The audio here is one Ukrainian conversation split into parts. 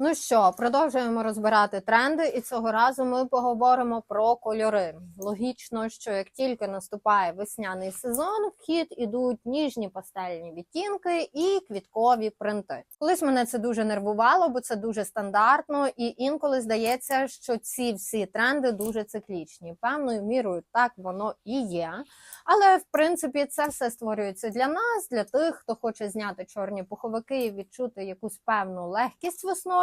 Ну що, продовжуємо розбирати тренди, і цього разу ми поговоримо про кольори. Логічно, що як тільки наступає весняний сезон, в хід ідуть ніжні пастельні відтінки і квіткові принти. Колись мене це дуже нервувало, бо це дуже стандартно, і інколи здається, що ці всі тренди дуже циклічні. Певною мірою так воно і є. Але в принципі це все створюється для нас, для тих, хто хоче зняти чорні пуховики і відчути якусь певну легкість весною.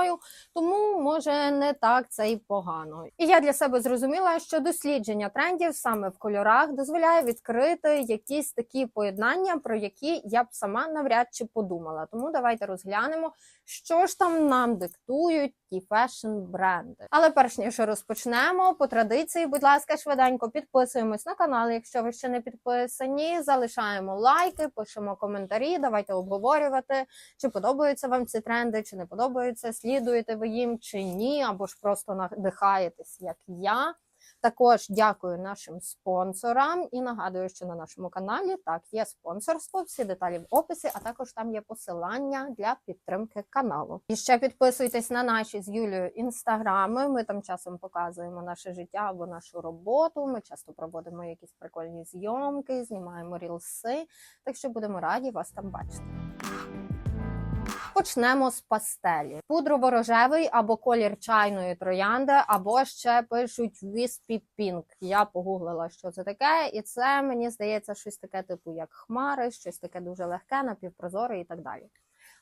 Тому може не так це й погано. І я для себе зрозуміла, що дослідження трендів саме в кольорах дозволяє відкрити якісь такі поєднання, про які я б сама навряд чи подумала. Тому давайте розглянемо, що ж там нам диктують ті фешн-бренди. Але перш ніж розпочнемо, по традиції, будь ласка, швиденько підписуємось на канал, якщо ви ще не підписані. Залишаємо лайки, пишемо коментарі. Давайте обговорювати, чи подобаються вам ці тренди, чи не подобаються, слідуєте ви їм чи ні, або ж просто надихаєтесь, як я. Також дякую нашим спонсорам і нагадую, що на нашому каналі так є спонсорство. Всі деталі в описі, а також там є посилання для підтримки каналу. І ще підписуйтесь на наші з Юлією інстаграми. Ми там часом показуємо наше життя або нашу роботу. Ми часто проводимо якісь прикольні зйомки, знімаємо рілси. Так що будемо раді вас там бачити. Почнемо з пастелі. Пудрово-рожевий або колір чайної троянди, або ще пишуть Wispy Pink. Я погуглила, що це таке, і це мені здається щось таке, типу як хмари, щось таке дуже легке, напівпрозоре і так далі.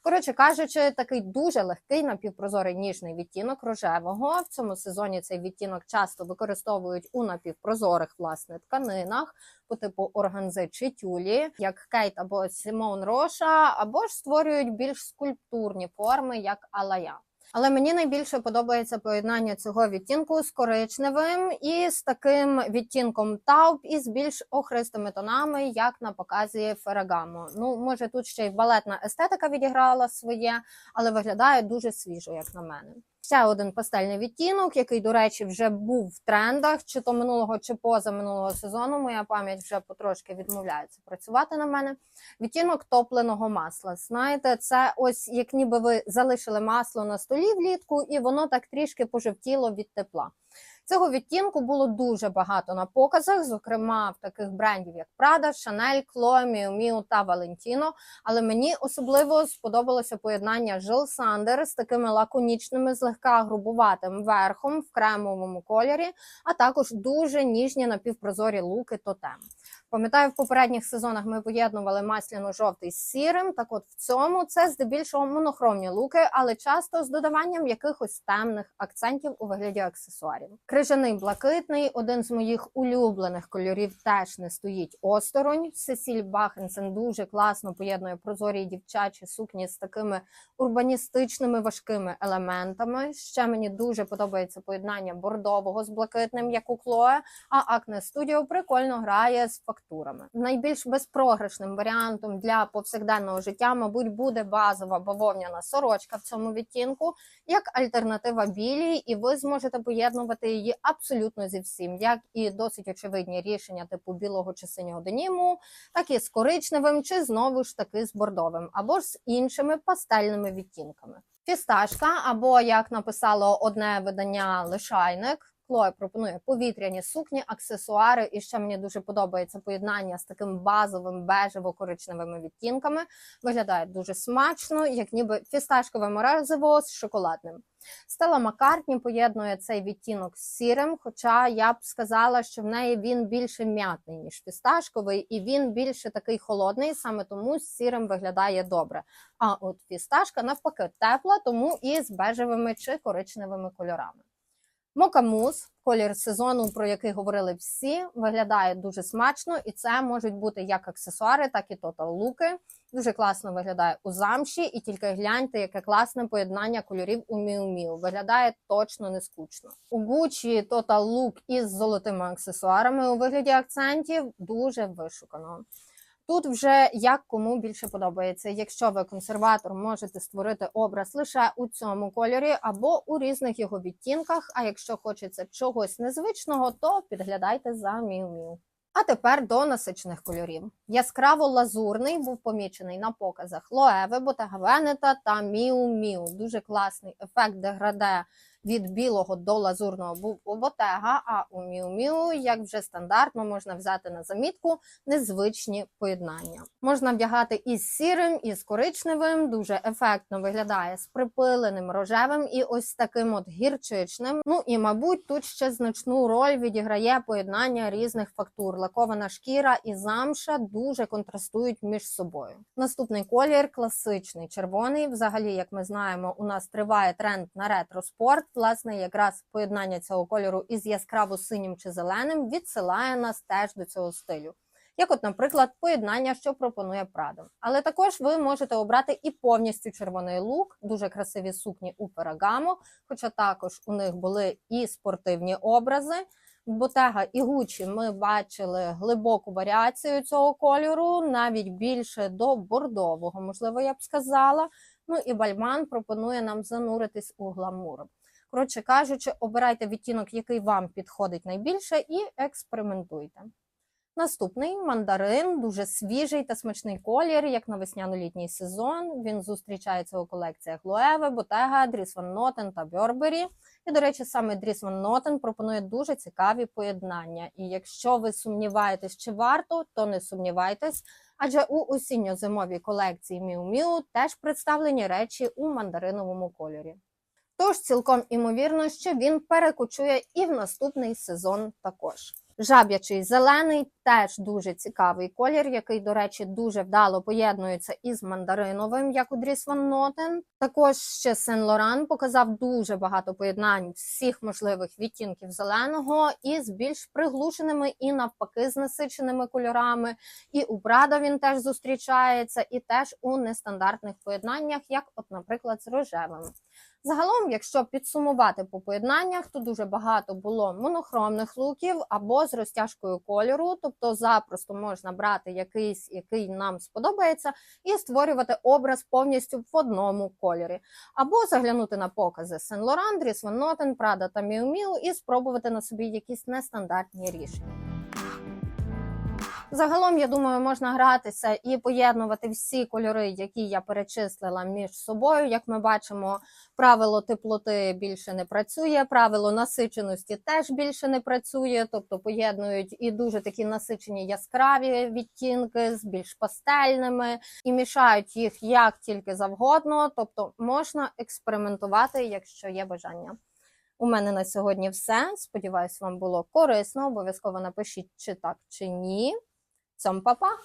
Коротше кажучи, такий дуже легкий напівпрозорий ніжний відтінок рожевого. В цьому сезоні цей відтінок часто використовують у напівпрозорих власне тканинах по типу органзи чи тюлі, як Кейт або Сімон Роша, або ж створюють більш скульптурні форми, як Алая. Але мені найбільше подобається поєднання цього відтінку з коричневим і з таким відтінком тауп і з більш охристими тонами, як на показі Ферагамо. Ну, може, тут ще й балетна естетика відіграла своє, але виглядає дуже свіжо, як на мене. Ще один пастельний відтінок, який, до речі, вже був в трендах, чи то минулого, чи поза минулого сезону. Моя пам'ять вже потрошки відмовляється працювати на мене. Відтінок топленого масла. Знаєте, це ось як ніби ви залишили масло на столі влітку, і воно так трішки пожовтіло від тепла. Цього відтінку було дуже багато на показах, зокрема в таких брендів, як Prada, Chanel, Chloe, Miu Miu та Valentino. Але мені особливо сподобалося поєднання Jill Sander з такими лаконічними, злегка грубуватим верхом в кремовому кольорі, а також дуже ніжні напівпрозорі луки тотем. Пам'ятаю, в попередніх сезонах ми поєднували масляно-жовтий з сірим. Так от в цьому це здебільшого монохромні луки, але часто з додаванням якихось темних акцентів у вигляді аксесуарів. Крижаний блакитний, один з моїх улюблених кольорів, теж не стоїть осторонь. Сесіль Бахенсен дуже класно поєднує прозорі дівчачі сукні з такими урбаністичними важкими елементами. Ще мені дуже подобається поєднання бордового з блакитним, як у Клоe, а Acne Studio прикольно грає з фактурами. Найбільш безпрограшним варіантом для повсякденного життя, мабуть, буде базова бавовняна сорочка в цьому відтінку, як альтернатива білій, і ви зможете поєднувати її абсолютно зі всім, як і досить очевидні рішення типу білого чи синього деніму, так і з коричневим, чи знову ж таки з бордовим, або ж з іншими пастельними відтінками. Фісташка, або як написало одне видання лишайник. Хлоя пропонує повітряні сукні, аксесуари, і ще мені дуже подобається поєднання з таким базовим бежево-коричневими відтінками. Виглядає дуже смачно, як ніби фісташкове морозиво з шоколадним. Стела Маккартні поєднує цей відтінок з сірим, хоча я б сказала, що в неї він більше м'ятний, ніж фісташковий, і він більше такий холодний, саме тому з сірим виглядає добре. А от фісташка навпаки тепла, тому і з бежевими чи коричневими кольорами. Мокамус, колір сезону, про який говорили всі, виглядає дуже смачно, і це можуть бути як аксесуари, так і тотал-луки. Дуже класно виглядає у замші, і тільки гляньте, яке класне поєднання кольорів у Miu. Виглядає точно не скучно. У Gucci Total Look із золотими аксесуарами у вигляді акцентів дуже вишукано. Тут вже як кому більше подобається. Якщо ви консерватор, можете створити образ лише у цьому кольорі або у різних його відтінках. А якщо хочеться чогось незвичного, то підглядайте за Miu. А тепер до насичених кольорів. Яскраво лазурний був помічений на показах Лоеви, Ботега Венета та Міу Міу. Дуже класний ефект деграде від білого до лазурного був у Ботега, а у Міу Міу, як вже стандартно, можна взяти на замітку незвичні поєднання. Можна вдягати із сірим, і з коричневим. Дуже ефектно виглядає з припиленим рожевим і ось таким от гірчичним. Ну і мабуть, тут ще значну роль відіграє поєднання різних фактур. Лакована шкіра і замша дуже контрастують між собою. Наступний колір класичний червоний. Взагалі, як ми знаємо, у нас триває тренд на ретро спорт. Власне, якраз поєднання цього кольору із яскраво синім чи зеленим відсилає нас теж до цього стилю. Як, от, наприклад, поєднання, що пропонує Прадо. Але також ви можете обрати і повністю червоний лук, дуже красиві сукні у Перагамо, хоча також у них були і спортивні образи. Ботега і Гучі ми бачили глибоку варіацію цього кольору, навіть більше до бордового, можливо, я б сказала. Ну і Бальман пропонує нам зануритись у гламур. Коротше кажучи, обирайте відтінок, який вам підходить найбільше, і експериментуйте. Наступний мандарин, дуже свіжий та смачний колір, як на весняно-літній сезон. Він зустрічається у колекціях Лоеви, Ботега, Дріс Ван Нотен та Бьорбері. І, до речі, саме Дріс Ван Нотен пропонує дуже цікаві поєднання. І якщо ви сумніваєтесь, чи варто, то не сумнівайтесь, адже у осінньо-зимовій колекції Miu Miu теж представлені речі у мандариновому кольорі. Тож цілком імовірно, що він перекочує і в наступний сезон також. Жаб'ячий зелений теж дуже цікавий колір, який, до речі, дуже вдало поєднується із мандариновим, як у Дріс Ван Нотен. Також ще Сен Лоран показав дуже багато поєднань всіх можливих відтінків зеленого із більш приглушеними і навпаки з насиченими кольорами. І у Прада він теж зустрічається, і теж у нестандартних поєднаннях, як, от, наприклад, з рожевим. Загалом, якщо підсумувати по поєднаннях, то дуже багато було монохромних луків або з розтяжкою кольору, тобто запросто можна брати якийсь, який нам сподобається, і створювати образ повністю в одному кольорі. Або заглянути на покази Сен Лоран, Дріс Ван Нотен, Прада та Міу Міу і спробувати на собі якісь нестандартні рішення. Загалом, я думаю, можна гратися і поєднувати всі кольори, які я перечислила між собою. Як ми бачимо, правило теплоти більше не працює, правило насиченості теж більше не працює, тобто поєднують і дуже такі насичені яскраві відтінки з більш пастельними і мішають їх як тільки завгодно. Тобто можна експериментувати, якщо є бажання. У мене на сьогодні все. Сподіваюсь, вам було корисно. Обов'язково напишіть, чи так, чи ні. São papá.